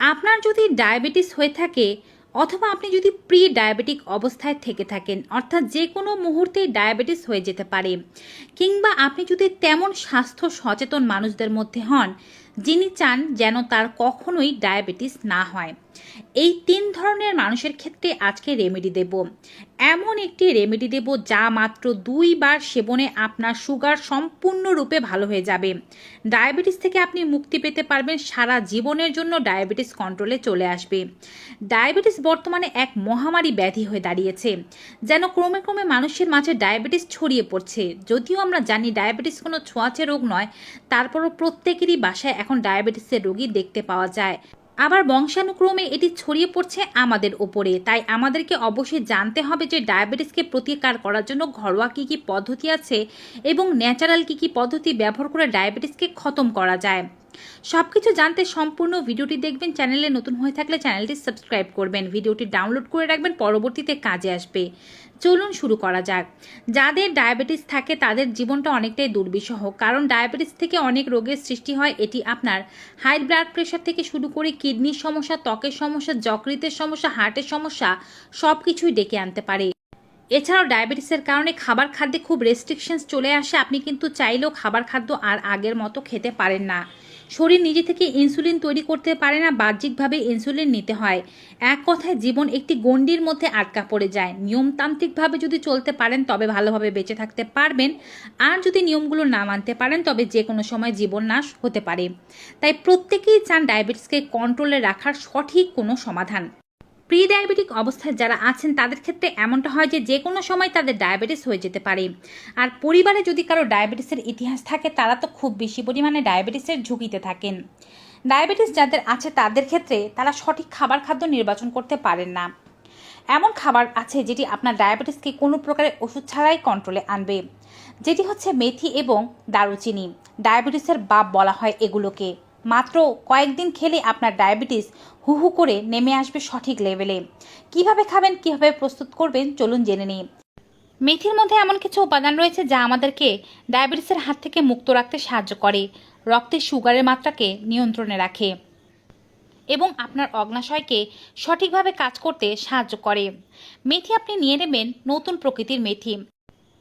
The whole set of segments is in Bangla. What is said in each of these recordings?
আপনার যদি ডায়াবেটিস হয়ে থাকে অথবা আপনি যদি প্রি ডায়াবেটিক অবস্থায় থেকে থাকেন, অর্থাৎ যে কোনো মুহূর্তেই ডায়াবেটিস হয়ে যেতে পারে, কিংবা আপনি যদি তেমন স্বাস্থ্য সচেতন মানুষদের মধ্যে হন যিনি চান যেন তার কখনোই ডায়াবেটিস না হয়। এই তিন ধরনের মানুষের ক্ষেত্রে আজকে রেমেডি দেব। এমন একটি রেমেডি দেব যা মাত্র দুইবার সেবনে আপনার সুগার সম্পূর্ণরূপে ভালো হয়ে যাবে। ডায়াবেটিস থেকে আপনি মুক্তি পেতে পারবেন, সারা জীবনের জন্য ডায়াবেটিস কন্ট্রোলে চলে আসবে। ডায়াবেটিস বর্তমানে এক মহামারী ব্যাধি হয়ে দাঁড়িয়েছে, যেন ক্রমে ক্রমে মানুষের মাঝে ডায়াবেটিস ছড়িয়ে পড়ছে। যদিও আমরা জানি ডায়াবেটিস কোনো ছোঁয়াচে রোগ নয়, তারপরও প্রত্যেকেরই বাসায় এখন ডায়াবেটিসের রোগী দেখতে পাওয়া যায়। আবার বংশানুক্রমে এটি ছড়িয়ে পড়ছে আমাদের ওপরে। তাই আমাদেরকে অবশ্যই জানতে হবে যে ডায়াবেটিসকে প্রতিকার করার জন্য ঘরোয়া কী কী পদ্ধতি আছে এবং ন্যাচারাল কী কী পদ্ধতি ব্যবহার করে ডায়াবেটিসকে খতম করা যায়। সব কিছু জানতে সম্পূর্ণ ভিডিওটি দেখবেন, চ্যানেলে নতুন হয়ে থাকলে চ্যানেলটি সাবস্ক্রাইব করবেন। ভিডিওটি ডাউনলোড করে রাখবেন, পরবর্তীতে কাজে আসবে। চলুন শুরু করা যাক। যাদের ডায়াবেটিস থাকে, তাদের জীবনটা অনেকটাই দুর্বিষহ। কারণ ডায়াবেটিস থেকে অনেক রোগের সৃষ্টি হয়, এটি আপনার হাই ব্লাড প্রেশার থেকে শুরু করে কিডনির সমস্যা, ত্বকের সমস্যা, যকৃতের সমস্যা, হার্টের সমস্যা সব কিছুই ডেকে আনতে পারে। এছাড়াও ডায়াবেটিসের কারণে খাবার খাদ্যে খুব রেস্ট্রিকশনস চলে আসে। আপনি কিন্তু চাইলেও খাবার খাদ্য আর আগের মতো খেতে পারেন না। শরীর নিজে থেকে ইনসুলিন তৈরি করতে পারে না, বাহ্যিকভাবে ইনসুলিন নিতে হয়। এক কথায় জীবন একটি গণ্ডির মধ্যে আটকা পড়ে যায়। নিয়মতান্ত্রিকভাবে যদি চলতে পারেন, তবে ভালোভাবে বেঁচে থাকতে পারবেন। আর যদি নিয়মগুলো না মানতে পারেন, তবে যে কোনো সময় জীবন নাশ হতে পারে। তাই প্রত্যেকেই চান ডায়াবেটিসকে কন্ট্রোলে রাখার সঠিক কোনো সমাধান। প্রি ডায়াবেটিক অবস্থায় যারা আছেন, তাদের ক্ষেত্রে এমনটা হয় যে যে কোনো সময় তাদের ডায়াবেটিস হয়ে যেতে পারে। আর পরিবারে যদি কারও ডায়াবেটিসের ইতিহাস থাকে, তারা তো খুব বেশি পরিমাণে ডায়াবেটিসের ঝুঁকিতে থাকেন। ডায়াবেটিস যাদের আছে, তাদের ক্ষেত্রে তারা সঠিক খাবার খাদ্য নির্বাচন করতে পারেন না। এমন খাবার আছে যেটি আপনার ডায়াবেটিসকে কোনো প্রকারের ওষুধ ছাড়াই কন্ট্রোলে আনবে, যেটি হচ্ছে মেথি এবং দারুচিনি। ডায়াবেটিসের বাপ বলা হয় এগুলোকে। মাত্র কয়েকদিন খেলে আপনার ডায়াবেটিস হু হু করে নেমে আসবে সঠিক লেভেলে। কীভাবে খাবেন, কীভাবে প্রস্তুত করবেন, চলুন জেনে নিই। মেথির মধ্যে এমন কিছু উপাদান রয়েছে যা আমাদেরকে ডায়াবেটিসের হাত থেকে মুক্ত রাখতে সাহায্য করে, রক্তে সুগারের মাত্রাকে নিয়ন্ত্রণে রাখে এবং আপনার অগ্নাশয়কে সঠিকভাবে কাজ করতে সাহায্য করে। মেথি আপনি নিয়ে নেবেন নতুন প্রকৃতির মেথি।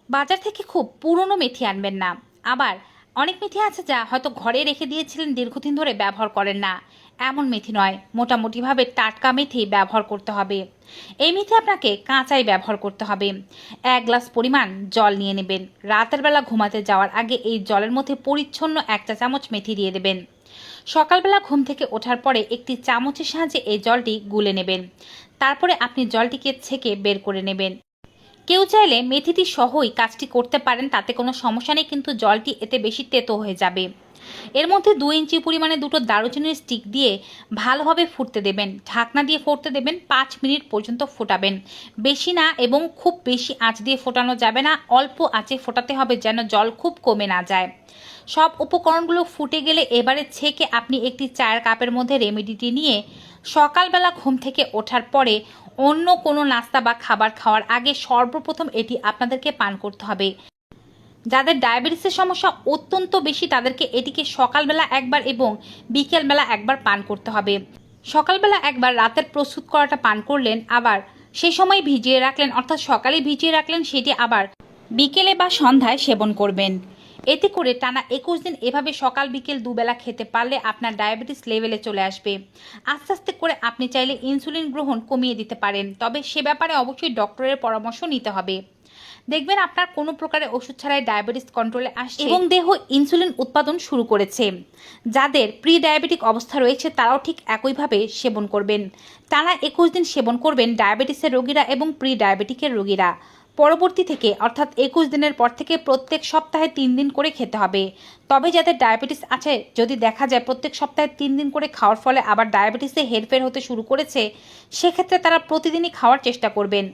বাজার থেকে খুব পুরনো মেথি আনবেন না। আবার অনেক মেথি আছে যা হয়তো ঘরে রেখে দিয়েছিলেন দীর্ঘদিন ধরে ব্যবহার করেন না। এমন মেথি নয়, মোটামুটিভাবে টাটকা মেথি ব্যবহার করতে হবে। এই মেথি আপনাকে কাঁচাই ব্যবহার করতে হবে। এক গ্লাস পরিমাণ জল নিয়ে নেবেন। রাতের বেলা ঘুমাতে যাওয়ার আগে এই জলের মধ্যে পরিচ্ছন্ন এক চা চামচ মেথি দিয়ে দেবেন। সকালবেলা ঘুম থেকে ওঠার পরে একটি চামচের সাহায্যে এই জলটি গুলে নেবেন। তারপরে আপনি জলটিকে ছেঁকে বের করে নেবেন। কেউ চাইলে মেথিটি সহই কাজটি করতে পারেন, তাতে কোনো সমস্যা নেই, কিন্তু জলটি এতে বেশি তেতো হয়ে যাবে। এর মধ্যে দু ইঞ্চি পরিমাণে দুটো দারুচিনির স্টিক দিয়ে ভালোভাবে ফুটতে দেবেন। ঢাকনা দিয়ে ফুটতে দেবেন, পাঁচ মিনিট পর্যন্ত ফোটাবেন। বেশি না এবং খুব বেশি আঁচ দিয়ে ফোটানো যাবে না, অল্প আঁচে ফোটাতে হবে যেন জল খুব কমে না যায়। সব উপকরণগুলো ফুটে গেলে এবারে ছেঁকে আপনি একটি চায়ের কাপের মধ্যে রেমেডিটি নিয়ে সকালবেলা ঘুম থেকে ওঠার পরে অন্য কোনো নাস্তা বা খাবার খাওয়ার আগে সর্বপ্রথম এটি আপনাদেরকে পান করতে হবে। যাদের ডায়াবেটিসের সমস্যা অত্যন্ত বেশি, তাদেরকে এটিকে সকালবেলা একবার এবং বিকেলবেলা একবার পান করতে হবে। সকালবেলা একবার রাতের প্রস্তুত করাটা পান করলেন, আবার সেই সময় ভিজিয়ে রাখলেন, অর্থাৎ সকালে ভিজিয়ে রাখলেন, সেটি আবার বিকেলে বা সন্ধ্যায় সেবন করবেন। এতে করে টানা একুশ দিন এভাবে সকাল, বিকেল দুবেলা খেতে পারলে আপনার ডায়াবেটিস লেভেলে চলে আসবে। আস্তে আস্তে করে আপনি চাইলে ইনসুলিন গ্রহণ কমিয়ে দিতে পারেন, তবে সে ব্যাপারে অবশ্যই ডক্টরের পরামর্শ নিতে হবে। দেখবেন আপনার কোনো প্রকারের ওষুধ ছাড়াই ডায়াবেটিস কন্ট্রোলে আসছে এবং দেহ ইনসুলিন উৎপাদন শুরু করেছে। যাদের প্রি ডায়াবেটিক অবস্থা রয়েছে তারাও ঠিক একইভাবে সেবন করবেন। টানা একুশ দিন সেবন করবেন ডায়াবেটিসের রোগীরা এবং প্রি ডায়াবেটিকের রোগীরা। পরবর্তী থেকে, অর্থাৎ একুশ দিনের পর থেকে প্রত্যেক সপ্তাহে তিন দিন করে খেতে হবে। তবে যাদের ডায়াবেটিস আছে, যদি দেখা যায় প্রত্যেক সপ্তাহে তিন দিন করে খাওয়ার ফলে আবার ডায়াবেটিসে হেরফের হতে শুরু করেছে, সেক্ষেত্রে তারা প্রতিদিনই খাওয়ার চেষ্টা করবেন।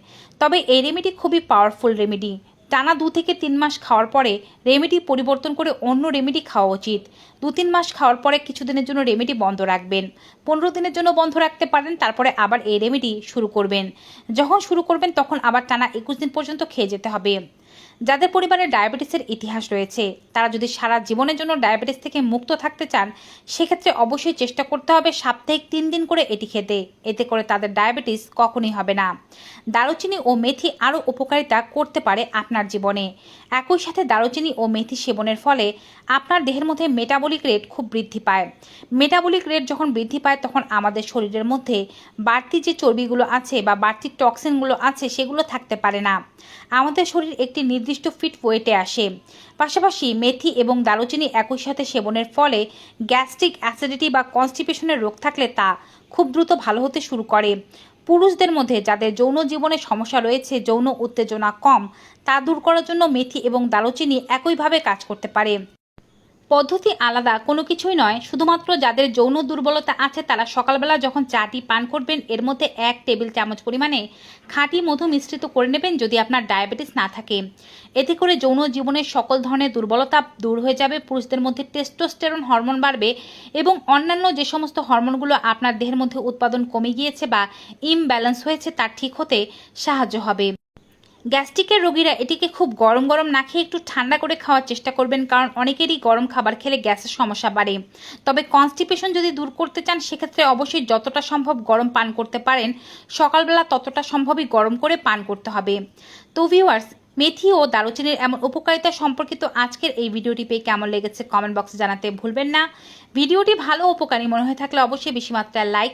তবে এই রেমেডি খুবই পাওয়ারফুল রেমেডি টানা দু থেকে তিন মাস খাওয়ার পরে রেমেডি পরিবর্তন করে অন্য রেমেডি খাওয়া উচিত। দু তিন মাস খাওয়ার পরে কিছুদিনের জন্য রেমেডি বন্ধ রাখবেন। পনেরো দিনের জন্য বন্ধ রাখতে পারেন, তারপরে আবার এই রেমেডি শুরু করবেন। যখন শুরু করবেন, তখন আবার টানা একুশ দিন পর্যন্ত খেয়ে যেতে হবে। যাদের পরিবারে ডায়াবেটিসের ইতিহাস রয়েছে, তারা যদি সারা জীবনের জন্য ডায়াবেটিস থেকে মুক্ত থাকতে চান, সেক্ষেত্রে অবশ্যই চেষ্টা করতে হবে সাপ্তাহিক তিন দিন করে এটি খেতে। এতে করে তাদের ডায়াবেটিস কখনই হবে না। দারুচিনি ও মেথি আরও উপকারিতা করতে পারে আপনার জীবনে। একই সাথে দারুচিনি ও মেথি সেবনের ফলে আপনার দেহের মধ্যে মেটাবলিক রেট খুব বৃদ্ধি পায়। মেটাবলিক রেট যখন বৃদ্ধি পায়, তখন আমাদের শরীরের মধ্যে বাড়তি যে চর্বিগুলো আছে বা বাড়তি টক্সিনগুলো আছে, সেগুলো থাকতে পারে না। আমাদের শরীর একটি নির্দিষ্ট ফিট ওয়েটে আসে। পাশাপাশি মেথি এবং দারুচিনি একই সাথে সেবনের ফলে গ্যাস্ট্রিক অ্যাসিডিটি বা কনস্টিপেশনের রোগ থাকলে তা খুব দ্রুত ভালো হতে শুরু করে। পুরুষদের মধ্যে যাদের যৌন জীবনে সমস্যা রয়েছে, যৌন উত্তেজনা কম, তা দূর করার জন্য মেথি এবং দারুচিনি একইভাবে কাজ করতে পারে। পদ্ধতি আলাদা, কোনো কিছুই নয়। শুধুমাত্র যাদের যৌন দুর্বলতা আছে, তারা সকালবেলা যখন চাটি পান করবেন, এর মধ্যে এক টেবিল চামচ পরিমাণে খাঁটি মধু মিশ্রিত করে নেবেন যদি আপনার ডায়াবেটিস না থাকে। এতে করে যৌন জীবনের সকল ধরনের দুর্বলতা দূর হয়ে যাবে, পুরুষদের মধ্যে টেস্টোস্টেরন হরমোন বাড়বে এবং অন্যান্য যে সমস্ত হরমোনগুলো আপনার দেহের মধ্যে উৎপাদন কমে গিয়েছে বা ইমব্যালেন্স হয়েছে, তা ঠিক হতে সাহায্য হবে। গ্যাস্ট্রিকের রোগীরা এটিকে খুব গরম গরম না খেয়ে একটু ঠান্ডা করে খাওয়ার চেষ্টা করবেন, কারণ অনেকেরই গরম খাবার খেলে গ্যাসের সমস্যা বাড়ে। তবে কনস্টিপেশন যদি দূর করতে চান, সেক্ষেত্রে অবশ্যই যতটা সম্ভব গরম পান করতে পারেন। সকালবেলা ততটা সম্ভবই গরম করে পান করতে হবে। তো ভিউয়ার্স মেথি ও দারুচিনির এমন উপকারিতা সম্পর্কিত আজকের এই ভিডিওটি পেয়ে কেমন লেগেছে কমেন্ট বক্সে জানাতে ভুলবেন না। ভিডিওটি ভালো উপকারী মনে হয়ে থাকলে অবশ্যই বেশি মাত্রায় like